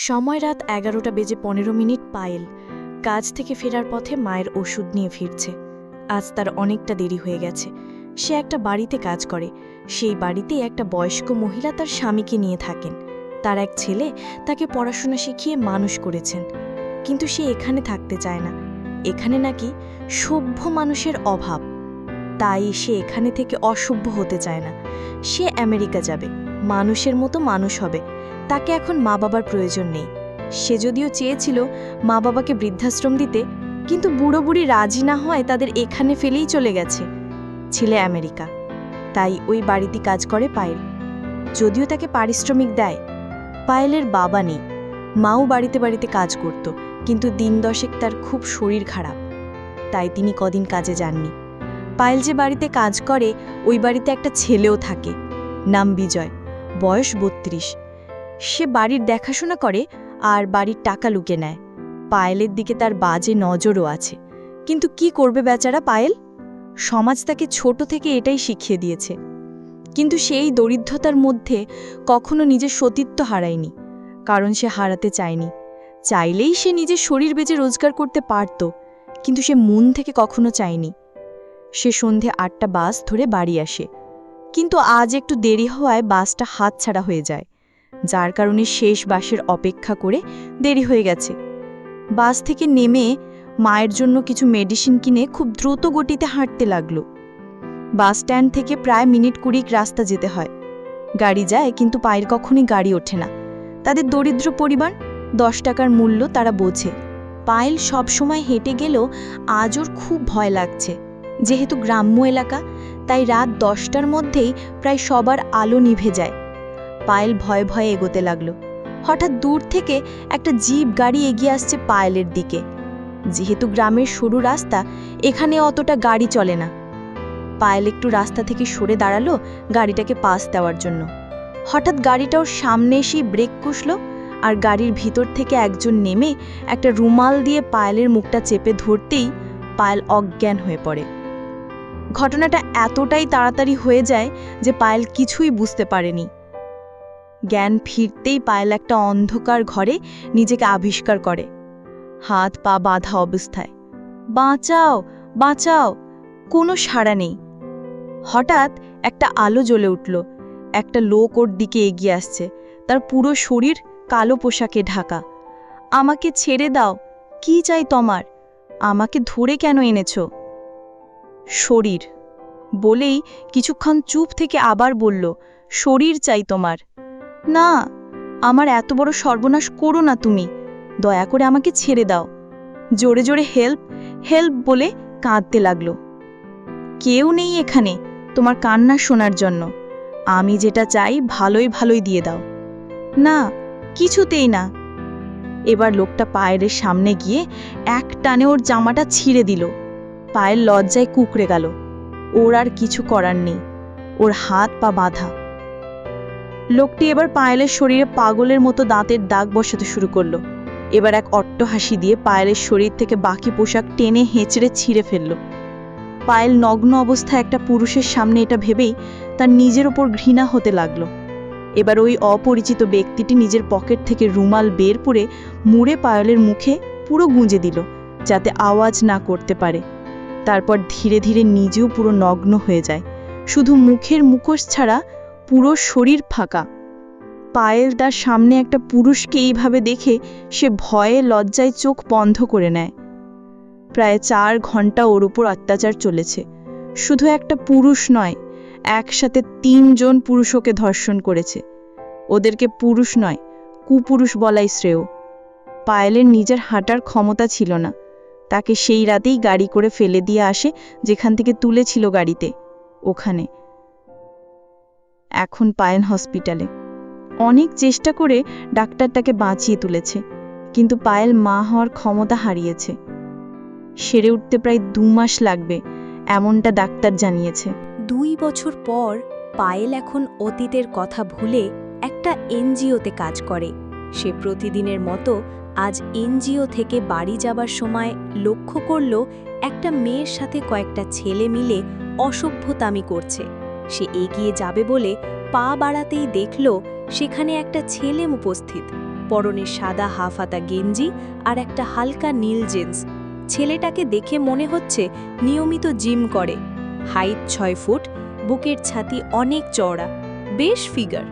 সময় রাত এগারোটা বেজে পনেরো মিনিট পায়েল। কাজ থেকে ফেরার পথে মায়ের ওষুধ নিয়ে ফিরছে। আজ তার অনেকটা দেরি হয়ে গেছে। সে একটা বাড়িতে কাজ করে। সেই বাড়িতে একটা বয়স্ক মহিলা তার স্বামীকে নিয়ে থাকেন। তার এক ছেলে তাকে পড়াশোনা শিখিয়ে মানুষ করেছেন। কিন্তু সে এখানে থাকতে চায় না। এখানে নাকি সভ্য মানুষের অভাব। তাই সে এখানে থেকে অসভ্য হতে চায় না। সে আমেরিকা যাবে। মানুষের মতো মানুষ হবে। তাকে এখন মা বাবার প্রয়োজন নেই। সে যদিও চেয়েছিল মা বাবাকে বৃদ্ধাশ্রম দিতে, কিন্তু বুড়ো বুড়ি রাজি না হয় তাদের এখানে ফেলেই চলে গেছে, ছেলে আমেরিকা। তাই ওই বাড়িতে কাজ করে পায়েল। যদিও তাকে পারিশ্রমিক দেয়, পায়েলের বাবা নেই। মাও বাড়িতে বাড়িতে কাজ করত, কিন্তু দিন দশেক তার খুব শরীর খারাপ। তাই তিনি কদিন কাজে যাননি। পায়েল যে বাড়িতে কাজ করে, ওই বাড়িতে একটা ছেলেও থাকে, নাম বিজয়, বয়স বত্রিশ। সে বাড়ির দেখাশোনা করে আর বাড়ির টাকা লুকে নেয়। পায়েলের দিকে তার বাজে নজরও আছে। কিন্তু কি করবে বেচারা পায়েল? সমাজ তাকে ছোট থেকে এটাই শিখিয়ে দিয়েছে। কিন্তু সেই দরিদ্রতার মধ্যে কখনো নিজের সতীত্ব হারায়নি, কারণ সে হারাতে চায়নি। চাইলেই সে নিজের শরীর বেজে রোজগার করতে পারত, কিন্তু সে মন থেকে কখনো চায়নি। সে সন্ধে আটটা বাস ধরে বাড়ি আসে, কিন্তু আজ একটু দেরি হওয়ায় বাসটা হাতছাড়া হয়ে যায়। যার কারণে শেষ বাসের অপেক্ষা করে দেরি হয়ে গেছে। বাস থেকে নেমে মায়ের জন্য কিছু মেডিসিন কিনে খুব দ্রুত গতিতে হাঁটতে লাগল। বাস স্ট্যান্ড থেকে প্রায় মিনিট কুড়িক রাস্তা যেতে হয়। গাড়ি যায় কিন্তু পায়ের কখনই গাড়ি ওঠে না। তাদের দরিদ্র পরিবার, দশ টাকার মূল্য তারা বোঝে। পায়েল সবসময় হেঁটে গেলেও আজ ওর খুব ভয় লাগছে। যেহেতু গ্রাম্য এলাকা, তাই রাত দশটার মধ্যেই প্রায় সবার আলো নিভে যায়। পায়েল ভয়ে ভয়ে এগোতে লাগল। হঠাৎ দূর থেকে একটা জিপ গাড়ি এগিয়ে আসছে পায়েলের দিকে। যেহেতু গ্রামের সরু রাস্তা, এখানে অতটা গাড়ি চলে না। পায়েল একটু রাস্তা থেকে সরে দাঁড়াল গাড়িটাকে পাস দেওয়ার জন্য। হঠাৎ গাড়িটাও সামনে এসেই ব্রেক কষল আর গাড়ির ভিতর থেকে একজন নেমে একটা রুমাল দিয়ে পায়েলের মুখটা চেপে ধরতেই পায়েল অজ্ঞান হয়ে পড়ে। ঘটনাটা এতটাই তাড়াতাড়ি হয়ে যায় যে পায়েল কিছুই বুঝতে পারেনি। জ্ঞান ফিরতেই পায়েল একটা অন্ধকার ঘরে নিজেকে আবিষ্কার করে। হাত পা বাঁধা অবস্থায়। বাঁচাও বাঁচাও, কোনো সাড়া নেই। হঠাৎ একটা আলো জ্বলে উঠল। একটা লোক ওর দিকে এগিয়ে আসছে। তার পুরো শরীর কালো পোশাকে ঢাকা। আমাকে ছেড়ে দাও, কি চাই তোমার? আমাকে ধরে কেন এনেছ? শরীর। বলেই কিছুক্ষণ চুপ থেকে আবার বলল, শরীর চাই তোমার। না, আমার এত বড় সর্বনাশ করো না তুমি। দয়া করে আমাকে ছেড়ে দাও। জোরে জোরে হেল্প হেল্প বলে কাঁদতে লাগল। কেউ নেই এখানে তোমার কান্না শোনার জন্য। আমি যেটা চাই ভালোই ভালোই দিয়ে দাও। না, কিছুতেই না। এবার লোকটা পায়ের সামনে গিয়ে এক টানে ওর জামাটা ছিঁড়ে দিল। পায়ের লজ্জায় কুকড়ে গেল। ওর আর কিছু করার নেই। ওর হাত পা বাঁধা। লোকটি এবার পায়েলের শরীরে পাগলের মতো দাঁতের দাগ বসাতে শুরু করল। এবার এক অট্ট হাসি দিয়ে পায়েলের শরীর থেকে বাকি পোশাক টেনে হেঁচড়ে ছিঁড়ে ফেলল। পায়েল নগ্ন অবস্থায় একটা পুরুষের সামনে এটা ভেবেই তার নিজের ওপর ঘৃণা হতে লাগল। এবার ওই অপরিচিত ব্যক্তিটি নিজের পকেট থেকে রুমাল বের করে মুড়ে পায়েলের মুখে পুরো গুঁজে দিল, যাতে আওয়াজ না করতে পারে। তারপর ধীরে ধীরে নিজেও পুরো নগ্ন হয়ে যায়। শুধু মুখের মুখোশ ছাড়া পুরো শরীর ফাঁকা। পায়েল তার সামনে একটা পুরুষকে এইভাবে দেখে সে ভয়ে লজ্জায় চোখ বন্ধ করে নেয়। প্রায় চার ঘণ্টা ওর উপর অত্যাচার চলেছে। শুধু একটা পুরুষ নয়, একসাথে তিনজন পুরুষ ওকে ধর্ষণ করেছে। ওদেরকে পুরুষ নয়, কুপুরুষ বলাই শ্রেয়। পায়েলের নিজের হাঁটার ক্ষমতা ছিল না। তাকে সেই রাতেই গাড়ি করে ফেলে দিয়ে আসে, যেখান থেকে তুলেছিল গাড়িতে, ওখানে। এখন পায়েল হসপিটালে। অনেক চেষ্টা করে ডাক্তার তাকে বাঁচিয়ে তুলেছে, কিন্তু পায়েল মা হওয়ার ক্ষমতা হারিয়েছে। সেরে উঠতে প্রায় দু মাস লাগবে, এমনটা ডাক্তার জানিয়েছে। দুই বছর পর পায়েল এখন অতীতের কথা ভুলে একটা এনজিওতে কাজ করে। সে প্রতিদিনের মতো আজ এনজিও থেকে বাড়ি যাবার সময় লক্ষ্য করল একটা মেয়ের সাথে কয়েকটা ছেলে মিলে অসভ্যতামি করছে। সে এগিয়ে যাবে বলে পা বাড়াতেই দেখল সেখানে একটা ছেলে উপস্থিত। পরনে সাদা হাফাতা গেঞ্জি আর একটা হালকা নীল জিন্স। ছেলেটাকে দেখে মনে হচ্ছে নিয়মিত জিম করে। হাইট ছয় ফুট, বুকের ছাতি অনেক চওড়া, বেশ ফিগার।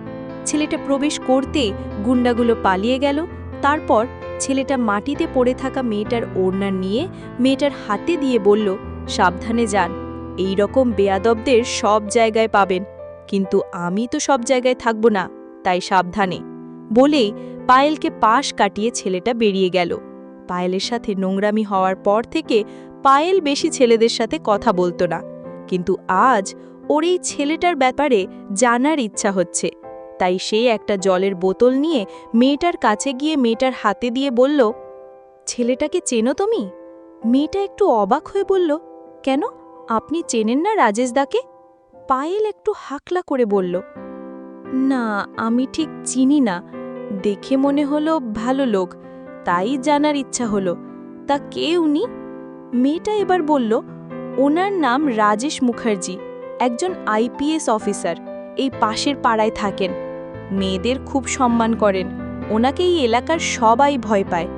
ছেলেটা প্রবেশ করতে গুন্ডাগুলো পালিয়ে গেল। তারপর ছেলেটা মাটিতে পড়ে থাকা মেয়েটার ওড়না নিয়ে মেয়েটার হাতে দিয়ে বলল, সাবধানে যান। এই রকম বেয়াদবদের সব জায়গায় পাবেন। কিন্তু আমি তো সব জায়গায় থাকব না, তাই সাবধানে। বলেই পায়েলকে পাশ কাটিয়ে ছেলেটা বেরিয়ে গেল। পায়েলের সাথে নোংরামি হওয়ার পর থেকে পায়েল বেশি ছেলেদের সাথে কথা বলতো না। কিন্তু আজ ওর এই ছেলেটার ব্যাপারে জানার ইচ্ছা হচ্ছে। তাই সে একটা জলের বোতল নিয়ে মেয়েটার কাছে গিয়ে মেয়েটার হাতে দিয়ে বলল, ছেলেটাকে চেনো তুমি? মেয়েটা একটু অবাক হয়ে বলল, কেন? আপনি চেনেন না রাজেশ দাকে? পায়েল একটু হাকলা করে বলল, না, আমি ঠিক চিনি না। দেখে মনে হলো ভালো লোক, তাই জানার ইচ্ছা হলো। তা কে উনি? মেয়েটা এবার বলল, ওনার নাম রাজেশ মুখার্জি, একজন আইপিএস অফিসার, এই পাশের পাড়ায় থাকেন। মেয়েদের খুব সম্মান করেন, ওনাকে এই এলাকার সবাই ভয় পায়।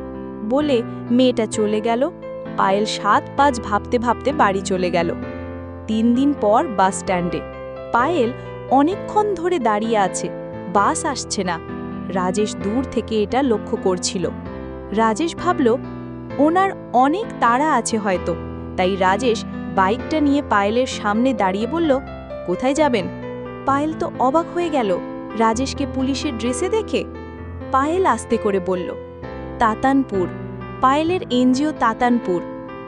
বলে মেয়েটা চলে গেল। পায়েল সাত পাঁচ ভাবতে ভাবতে বাড়ি চলে গেল। তিন দিন পর বাস স্ট্যান্ডে। পায়েল অনেকক্ষণ ধরে দাঁড়িয়ে আছে, বাস আসছে না। রাজেশ দূর থেকে এটা লক্ষ্য করছিল। রাজেশ ভাবল, ওনার অনেক তাড়া আছে হয়তো। তাই রাজেশ বাইকটা নিয়ে পায়েলের সামনে দাঁড়িয়ে বলল, কোথায় যাবেন? পায়েল তো অবাক হয়ে গেল, রাজেশকে পুলিশের ড্রেসে দেখে? পায়েল আস্তে করে বলল, তাতানপুর। পায়েলের এনজিও তাতানপুর,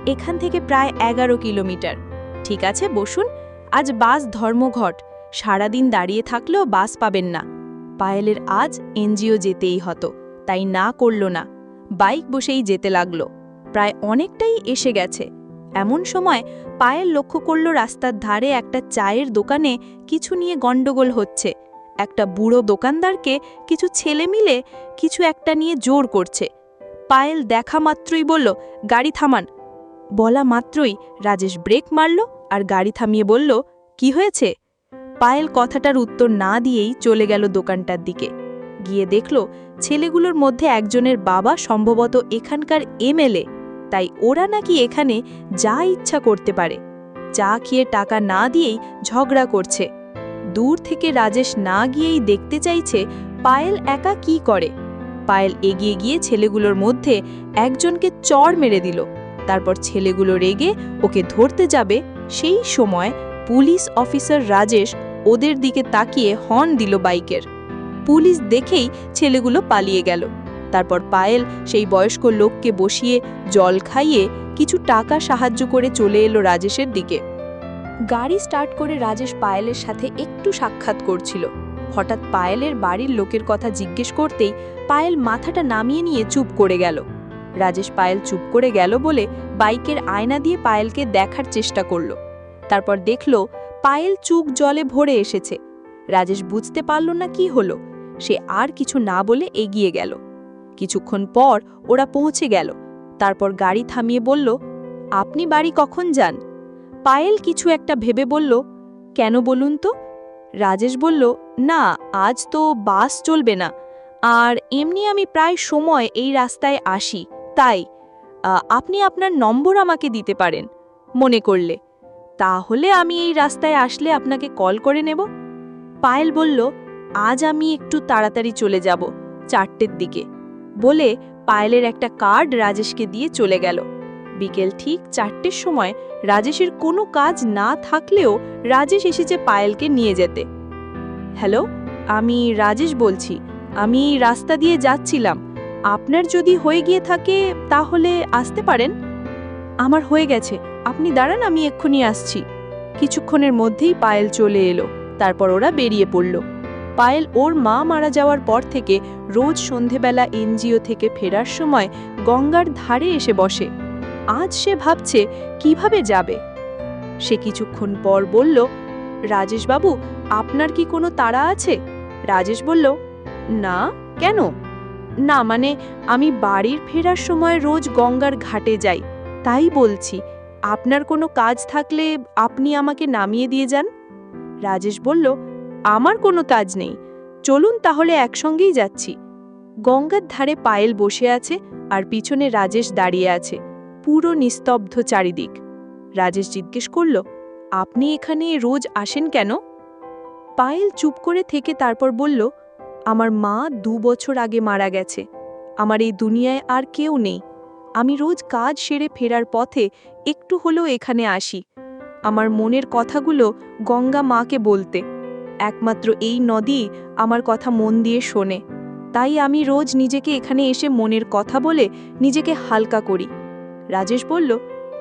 এখান থেকে প্রায় এগারো কিলোমিটার। ঠিক আছে, বসুন, আজ বাস ধর্মঘট, সারাদিন দাঁড়িয়ে থাকলেও বাস পাবেন না। পায়েলের আজ এনজিও যেতেই হতো, তাই না করল না, বাইক বসেই যেতে লাগল। প্রায় অনেকটাই এসে গেছে। এমন সময় পায়েল লক্ষ্য করল রাস্তার ধারে একটা চায়ের দোকানে কিছু নিয়ে গণ্ডগোল হচ্ছে। একটা বুড়ো দোকানদারকে কিছু ছেলে মিলে কিছু একটা নিয়ে জোর করছে। পায়েল দেখা মাত্রই বলল, গাড়ি থামান। বলা মাত্রই রাজেশ ব্রেক মারল আর গাড়ি থামিয়ে বলল, কি হয়েছে? পায়েল কথাটার উত্তর না দিয়েই চলে গেল দোকানটার দিকে। গিয়ে দেখল ছেলেগুলোর মধ্যে একজনের বাবা সম্ভবত এখানকার এমএলএ, তাই ওরা নাকি এখানে যা ইচ্ছা করতে পারে। চা খেয়ে টাকা না দিয়েই ঝগড়া করছে। দূর থেকে রাজেশ না গিয়েই দেখতে চাইছে পায়েল একা কি করে। পায়েল এগিয়ে গিয়ে ছেলেগুলোর মধ্যে একজনকে চড় মেরে দিল। তারপর ছেলেগুলো রেগে ওকে ধরতে যাবে। সেই সময় পুলিশ অফিসার রাজেশ ওদের দিকে তাকিয়ে হর্ন দিল বাইকের। পুলিশ দেখেই ছেলেগুলো পালিয়ে গেল। তারপর পায়েল সেই বয়স্ক লোককে বসিয়ে জল খাইয়ে কিছু টাকা সাহায্য করে চলে এলো রাজেশের দিকে। গাড়ি স্টার্ট করে রাজেশ পায়েলের সাথে একটু সাক্ষাৎ করছিল। হঠাৎ পায়েলের বাড়ির লোকের কথা জিজ্ঞেস করতেই পায়েল মাথাটা নামিয়ে নিয়ে চুপ করে গেল। রাজেশ পায়েল চুপ করে গেল বলে বাইকের আয়না দিয়ে পায়েলকে দেখার চেষ্টা করল। তারপর দেখল পায়েল চুক জলে ভরে এসেছে। রাজেশ বুঝতে পারল না কি হলো। সে আর কিছু না বলে এগিয়ে গেল। কিছুক্ষণ পর ওরা পৌঁছে গেল। তারপর গাড়ি থামিয়ে বলল, আপনি বাড়ি কখন যান? পায়েল কিছু একটা ভেবে বলল, কেন বলুন তো? রাজেশ বলল, না, আজ তো বাস চলবে না। আর এমনি আমি প্রায় সময় এই রাস্তায় আসি। তাই আপনি আপনার নম্বর আমাকে দিতে পারেন। মনে করলে। তাহলে আমি এই রাস্তায় আসলে আপনাকে কল করে নেব? পায়েল বলল, আজ আমি একটু তাড়াতাড়ি চলে যাব, চারটের দিকে। বলে পায়েলের একটা কার্ড রাজেশকে দিয়ে চলে গেল। বিকেল ঠিক চারটের সময় রাজেশের কোনো কাজ না থাকলেও রাজেশ এসেছে পায়েলকে নিয়ে যেতে। হ্যালো, আমি রাজেশ বলছি। আমি রাস্তা দিয়ে যাচ্ছিলাম। আপনার যদি হয়ে গিয়ে থাকে তাহলে আসতে পারেন? আমার হয়ে গেছে। আপনি দাঁড়ান, আমি এক্ষুনি আসছি। কিছুক্ষণের মধ্যেই পায়েল চলে এলো। তারপর ওরা বেরিয়ে পড়ল। পায়েল ওর মা মারা যাওয়ার পর থেকে রোজ সন্ধেবেলা এনজিও থেকে ফেরার সময় গঙ্গার ধারে এসে বসে। আজ সে ভাবছে কীভাবে যাবে। সে কিছুক্ষণ পর বলল রাজেশবাবু আপনার কি কোনো তাড়া আছে? রাজেশ বলল, না, কেন? না মানে আমি বাড়ির ফেরার সময় রোজ গঙ্গার ঘাটে যাই, তাই বলছি, আপনার কোনো কাজ থাকলে আপনি আমাকে নামিয়ে দিয়ে যান? রাজেশ বলল, আমার কোনো কাজ নেই, চলুন তাহলে একসঙ্গেই যাচ্ছি। গঙ্গার ধারে পায়েল বসে আছে আর পিছনে রাজেশ দাঁড়িয়ে আছে। পুরো নিস্তব্ধ চারিদিক। রাজেশ জিজ্ঞেস করল, আপনি এখানে রোজ আসেন কেন? পায়েল চুপ করে থেকে তারপর বলল, আমার মা দু বছর আগে মারা গেছে। আমার এই দুনিয়ায় আর কেউ নেই। আমি রোজ কাজ সেরে ফেরার পথে একটু হলেও এখানে আসি। আমার মনের কথাগুলো গঙ্গা মাকে বলতে। একমাত্র এই নদী আমার কথা মন দিয়ে শোনে। তাই আমি রোজ নিজেকে এখানে এসে মনের কথা বলে নিজেকে হালকা করি। রাজেশ বলল,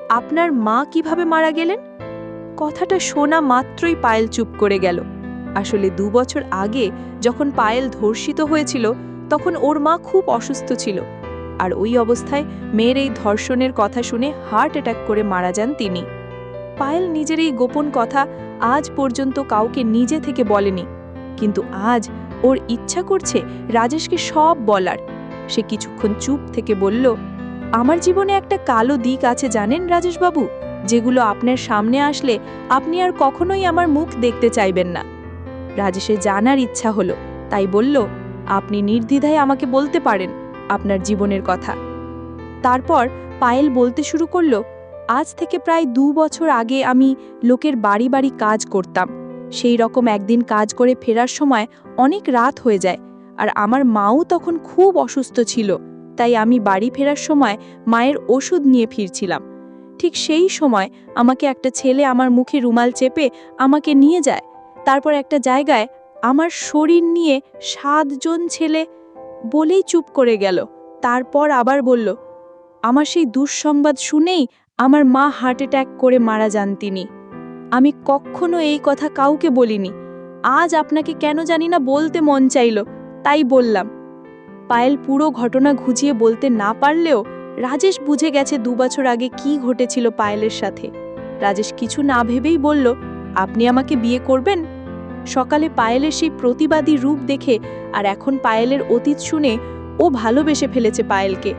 আপনার মা কীভাবে মারা গেলেন? কথাটা শোনা মাত্রই পায়েল চুপ করে গেল। আসলে দু বছর আগে যখন পায়েল ধর্ষিত হয়েছিল, তখন ওর মা খুব অসুস্থ ছিল। আর ওই অবস্থায় মেয়ের এই ধর্ষণের কথা শুনে হার্ট অ্যাটাক করে মারা যান তিনি। পায়েল নিজের এই গোপন কথা আজ পর্যন্ত কাউকে নিজে থেকে বলেনি। কিন্তু আজ ওর ইচ্ছা করছে রাজেশকে সব বলার। সে কিছুক্ষণ চুপ থেকে বলল আমার জীবনে একটা কালো দিক আছে জানেন রাজেশবাবু, যেগুলো আপনার সামনে আসলে আপনি আর কখনোই আমার মুখ দেখতে চাইবেন না। রাজেশের জানার ইচ্ছা হলো, তাই বলল, আপনি নির্দ্বিধায় আমাকে বলতে পারেন আপনার জীবনের কথা। তারপর পায়েল বলতে শুরু করল, আজ থেকে প্রায় দু বছর আগে আমি লোকের বাড়ি বাড়ি কাজ করতাম। সেই রকম একদিন কাজ করে ফেরার সময় অনেক রাত হয়ে যায়, আর আমার মাও তখন খুব অসুস্থ ছিল। তাই আমি বাড়ি ফেরার সময় মায়ের ওষুধ নিয়ে ফিরছিলাম। ঠিক সেই সময় আমাকে একটা ছেলে আমার মুখে রুমাল চেপে আমাকে নিয়ে যায়। তারপর একটা জায়গায় আমার শরীর নিয়ে সাতজন ছেলে বলেই চুপ করে গেল। তারপর আবার বলল, আমার সেই দুঃসংবাদ শুনেই আমার মা হার্ট অ্যাটাক করে মারা যান তিনি। আমি কখনো এই কথা কাউকে বলিনি। আজ আপনাকে কেন জানি না বলতে মন চাইল, তাই বললাম। পায়েল পুরো ঘটনা ঘুচিয়ে বলতে না পারলেও রাজেশ বুঝে গেছে দু বছর আগে কি ঘটেছিল পায়েলের সাথে। রাজেশ কিছু না ভেবেই বলল, আপনি আমাকে বিয়ে করবেন? সকালে পায়েলের সেই প্রতিবাদী রূপ দেখে আর এখন পায়েলের অতীত শুনে ও ভালোবেসে ফেলেছে পায়েলকে।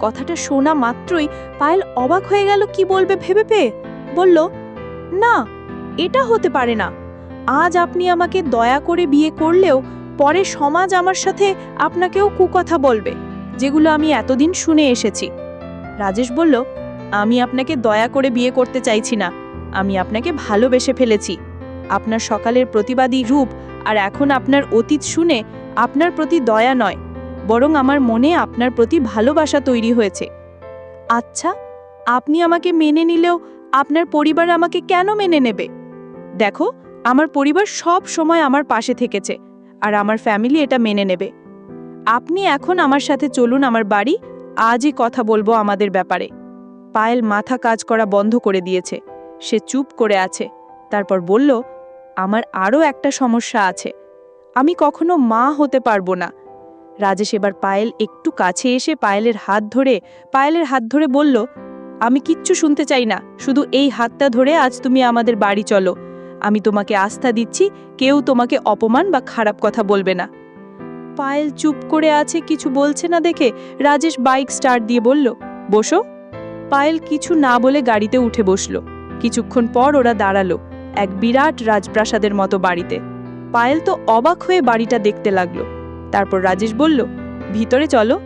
কথাটা শোনা মাত্রই পায়েল অবাক হয়ে গেল, কি বলবে ভেবে পেয়ে? বলল, না, এটা হতে পারে না। আজ আপনি আমাকে দয়া করে বিয়ে করলেও পরে সমাজ আমার সাথে আপনাকেও কুকথা বলবে, যেগুলো আমি এতদিন শুনে এসেছি। রাজেশ বলল, আমি আপনাকে দয়া করে বিয়ে করতে চাইছি না। আমি আপনাকে ভালোবেসে ফেলেছি। আপনার সকালের প্রতিবাদী রূপ আর এখন আপনার অতীত শুনে আপনার প্রতি দয়া নয়, বরং আমার মনে আপনার প্রতি ভালোবাসা তৈরি হয়েছে। আচ্ছা আপনি আমাকে মেনে নিলেও আপনার পরিবার আমাকে কেন মেনে নেবে? দেখো, আমার পরিবার সব সময় আমার পাশে থেকেছে। আর আমার ফ্যামিলি এটা মেনে নেবে। আপনি এখন আমার সাথে চলুন আমার বাড়ি, আজই কথা বলব আমাদের ব্যাপারে। পায়েল মাথা কাজ করা বন্ধ করে দিয়েছে। সে চুপ করে আছে। তারপর বলল, আমার আরও একটা সমস্যা আছে। আমি কখনো মা হতে পারব না। রাজেশ এবার পায়েল একটু কাছে এসে পায়েলের হাত ধরে, পায়েলের হাত ধরে বলল, আমি কিচ্ছু শুনতে চাই না। শুধু এই হাতটা ধরে আজ তুমি আমাদের বাড়ি চলো। আমি তোমাকে আস্থা দিচ্ছি, কেউ তোমাকে অপমান বা খারাপ কথা বলবে না। পায়েল চুপ করে আছে, কিছু বলছে না দেখে রাজেশ বাইক স্টার্ট দিয়ে বলল, বসো। পায়েল কিছু না বলে গাড়িতে উঠে বসল। কিছুক্ষণ পর ওরা দাঁড়াল, এক বিরাট রাজপ্রাসাদের মতো বাড়িতে। পায়েল তো অবাক হয়ে বাড়িটা দেখতে লাগল। তারপর রাজেশ বলল, ভিতরে চলো।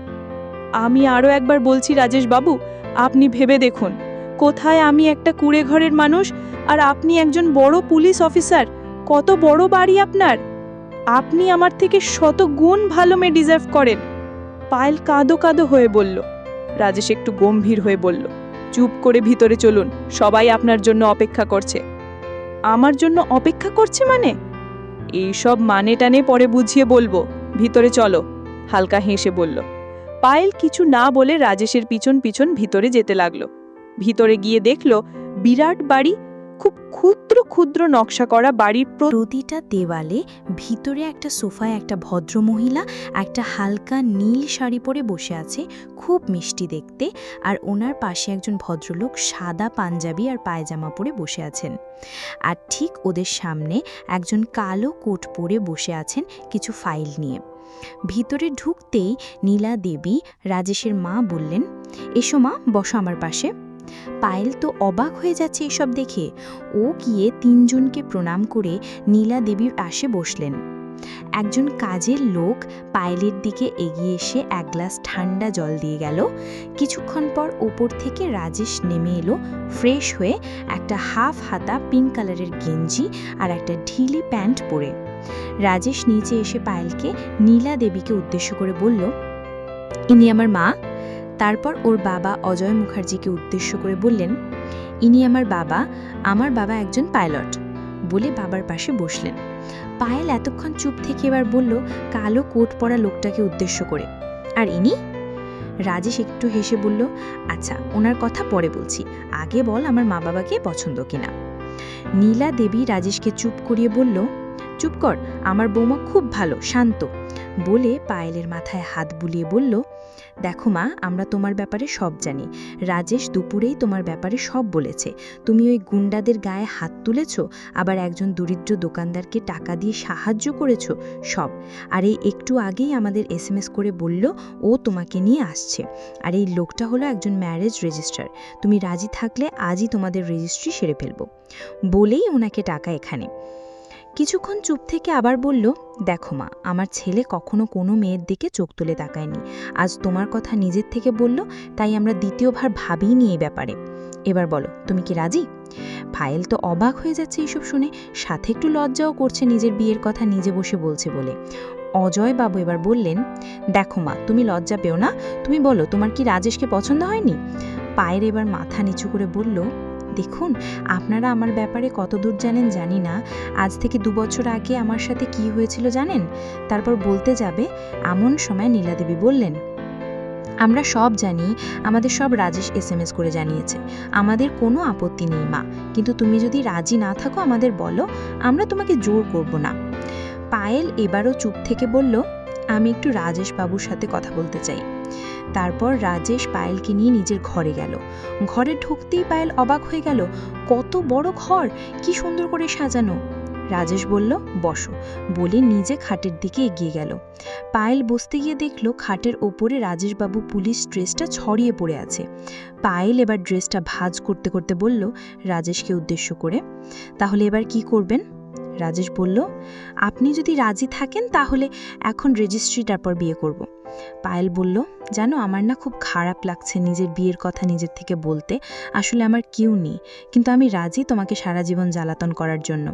আমি আরও একবার বলছি রাজেশ বাবু, আপনি ভেবে দেখুন। কোথায় আমি একটা কুড়ে ঘরের মানুষ আর আপনি একজন বড় পুলিশ অফিসার? কত বড় বাড়ি আপনার? আপনি আমার থেকে শত গুণ ভালো মেয়ে ডিজার্ভ করেন। পায়েল কাঁদো কাঁদো হয়ে বলল। রাজেশ একটু গম্ভীর হয়ে বলল, চুপ করে ভিতরে চলুন, সবাই আপনার জন্য অপেক্ষা করছে। আমার জন্য অপেক্ষা করছে মানে? এইসব মানে টানে পরে বুঝিয়ে বলব। ভিতরে চলো। হালকা হেসে বলল। পায়েল কিছু না বলে রাজেশের পিছন পিছন ভিতরে যেতে লাগল। ভিতরে গিয়ে দেখল বিরাট বাড়ি, খুব ক্ষুদ্র ক্ষুদ্র নকশা করা বাড়ির প্র- প্রতিটা দেওয়ালে ভিতরে একটা সোফায় একটা ভদ্রমহিলা, একটা হালকা নীল শাড়ি পরে বসে আছে, খুব মিষ্টি দেখতে, আর ওনার পাশে একজন ভদ্রলোক সাদা পাঞ্জাবি আর পায়জামা পরে বসে আছেন। আর ঠিক ওদের সামনে একজন কালো কোট পরে বসে আছেন কিছু ফাইল নিয়ে। ভিতরে ঢুকতেই নীলা দেবী রাজেশের মা বললেন, এসো মা, বসো আমার পাশে। পায়েল তো অবাক হয়ে যাচ্ছে এসব দেখে। ও গিয়ে তিনজনকে প্রণাম করে নীলা দেবীর পাশে বসলেন। একজন কাজের লোক পায়েলের দিকে এগিয়ে এসে এক গ্লাস ঠান্ডা জল দিয়ে গেল। কিছুক্ষণ পর ওপর থেকে রাজেশ নেমে এলো, ফ্রেশ হয়ে একটা হাফ হাতা পিঙ্ক কালারের গেঞ্জি আর একটা ঢিলি প্যান্ট পরে। রাজেশ নিচে এসে পায়েলকে নীলা দেবীকে উদ্দেশ্য করে বলল, ইনি আমার মা। তারপর ওর বাবা অজয় মুখার্জিকে উদ্দেশ্য করে বললেন, ইনি আমার বাবা আমার বাবা একজন পাইলট। বলে বাবার পাশে বসলেন। পায়েল এতক্ষণ চুপ থেকে এবার বলল, কালো কোট পরা লোকটাকে উদ্দেশ্য করে। আর ইনি? রাজেশ একটু হেসে বলল আচ্ছা ওনার কথা পরে বলছি। আগে বল আমার মা বাবাকে পছন্দ কিনা? নীলা দেবী রাজেশকে চুপ করিয়ে বলল, চুপ কর, আমার বৌমা খুব ভালো, শান্ত। বলে পায়েলের মাথায় হাত বুলিয়ে বলল, দেখো মা, আমরা তোমার ব্যাপারে সব জানি। রাজেশ দুপুরেই তোমার ব্যাপারে সব বলেছে। তুমি ওই গুন্ডাদের গায়ে হাত তুলেছ, আবার একজন দরিদ্র দোকানদারকে টাকা দিয়ে সাহায্য করেছ, সব। আর এই একটু আগেই আমাদের এস করে বলল, ও তোমাকে নিয়ে আসছে। আর এই লোকটা হলো একজন ম্যারেজ রেজিস্ট্রার। তুমি রাজি থাকলে আজই তোমাদের রেজিস্ট্রি সেরে ফেলব। বলেই ওনাকে টাকা এখানে। কিছুক্ষণ চুপ থেকে আবার বলল, দেখো মা, আমার ছেলে কখনো কোনো মেয়ের দিকে চোখ তুলে তাকায়নি। আজ তোমার কথা নিজের থেকে বলল, তাই আমরা দ্বিতীয়বার ভাবিনি এই ব্যাপারে। এবার বলো, তুমি কি রাজি? ফাইল তো অবাক হয়ে যাচ্ছে এইসব শুনে, সাথে একটু লজ্জাও করছে নিজের বিয়ের কথা নিজে বসে বলছে বলে। অজয় বাবু এবার বললেন, দেখো মা, তুমি লজ্জা পেও না। তুমি বলো, তোমার কি রাজেশকে পছন্দ হয়নি? পায়ের এবার মাথা নিচু করে বলল দেখুন, আপনারা আমার ব্যাপারে কত দূর জানেন জানি না। আজ থেকে দু বছর আগে আমার সাথে কি হয়েছিল জানেন? তারপর বলতে যাবে, এমন সময় নীলাদেবী বললেন, আমরা সব জানি, আমাদের সব রাজেশ এস এম এস করে জানিয়েছে, আমাদের কোনো আপত্তি নেই মা। কিন্তু তুমি যদি রাজি না থাকো আমাদের বলো, আমরা তোমাকে জোর করব না। পায়েল এবারও চুপ থেকে বলল, আমি একটু রাজেশ বাবুর সাথে কথা বলতে চাই। তারপর রাজেশ পায়েলকে নিয়ে নিজের ঘরে গেল। ঘরে ঢুকতেই পায়েল অবাক হয়ে গেল, কত বড় ঘর! কি সুন্দর করে সাজানো! রাজেশ বলল, বসো। বলে নিজে খাটের দিকে এগিয়ে গেল। পায়েল বসতে গিয়ে দেখল, খাটের ওপরে রাজেশবাবু পুলিশ ড্রেসটা ছড়িয়ে পড়ে আছে। পায়েল এবার ড্রেসটা ভাজ করতে করতে বলল, রাজেশকে উদ্দেশ্য করে। তাহলে এবার কি করবেন? রাজেশ বলল, আপনি যদি রাজি থাকেন, তাহলে এখন রেজিস্ট্রিটার পর বিয়ে করব। পায়েল বলল, জানো, আমার না খুব খারাপ লাগছে নিজের বিয়ের কথা নিজের থেকে বলতে। আসলে আমার কেউ নেই। কিন্তু আমি রাজি তোমাকে সারা জীবন জ্বালাতন করার জন্য।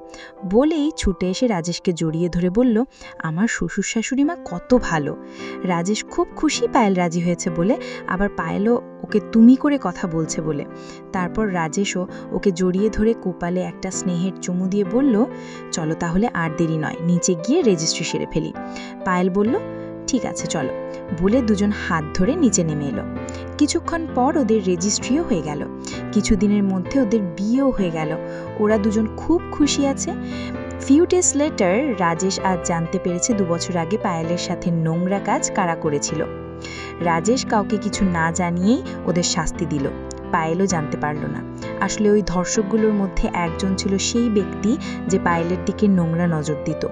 বলেই ছুটে এসে রাজেশকে জড়িয়ে ধরে বলল, আমার শ্বশুর শাশুড়ি মা কত ভালো। রাজেশ খুব খুশি পায়েল রাজি হয়েছে বলে, আবার পায়েলও ওকে তুমি করে কথা বলছে বলে। তারপর রাজেশও ওকে জড়িয়ে ধরে কোপালে একটা স্নেহের চুমু দিয়ে বলল, চলো তাহলে আর দেরি নয়, নিচে গিয়ে রেজিস্ট্রি সেরে ফেলি। পায়েল বলল ঠিক আছে, চলো। বলে দুজন হাত ধরে নিচে নেমে এলো। কিছুক্ষণ পর ওদের রেজিস্ট্রিও হয়ে গেল। কিছুদিনের মধ্যে ওদের বিয়েও হয়ে গেল। ওরা দুজন খুব খুশি আছে। ফিউ ডেজ লেটার রাজেশ আজ জানতে পেরেছে দু বছর আগে পায়েলের সাথে নোংরা কাজ কারা করেছিল। রাজেশ কাউকে কিছু না জানিয়েই ওদের শাস্তি দিল। পায়েলও জানতে পারল না। আসলে ওই ধর্ষকগুলোর মধ্যে একজন ছিল সেই ব্যক্তি যে পায়েলের দিকে নোংরা নজর দিত।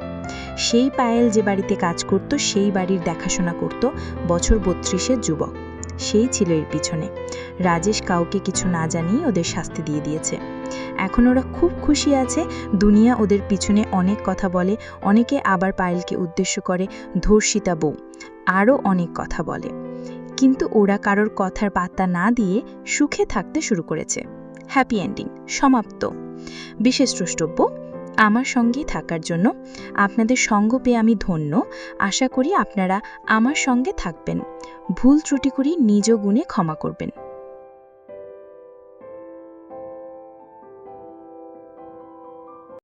সেই পায়েল যে বাড়িতে কাজ করত, সেই বাড়ির দেখাশোনা করত বছর বত্রিশের যুবক। সেই ছিল এর পিছনে। রাজেশ কাউকে কিছু না জানিয়ে ওদের শাস্তি দিয়ে দিয়েছে। এখন ওরা খুব খুশি আছে। দুনিয়া ওদের পিছনে অনেক কথা বলে। অনেকে আবার পায়েলকে উদ্দেশ্য করে, ধর্ষিতা বউ। আরও অনেক কথা বলে। কিন্তু ওরা কারোর কথার পাত্তা না দিয়ে সুখে থাকতে শুরু করেছে। Happy ending. সমাপ্ত। বিশেষ দ্রষ্টব্য আমার সঙ্গেই থাকার জন্য আপনাদের সঙ্গ পেয়ে আমি ধন্য। আশা করি আপনারা আমার সঙ্গে থাকবেন। ভুল ত্রুটি করি নিজ গুণে ক্ষমা করবেন।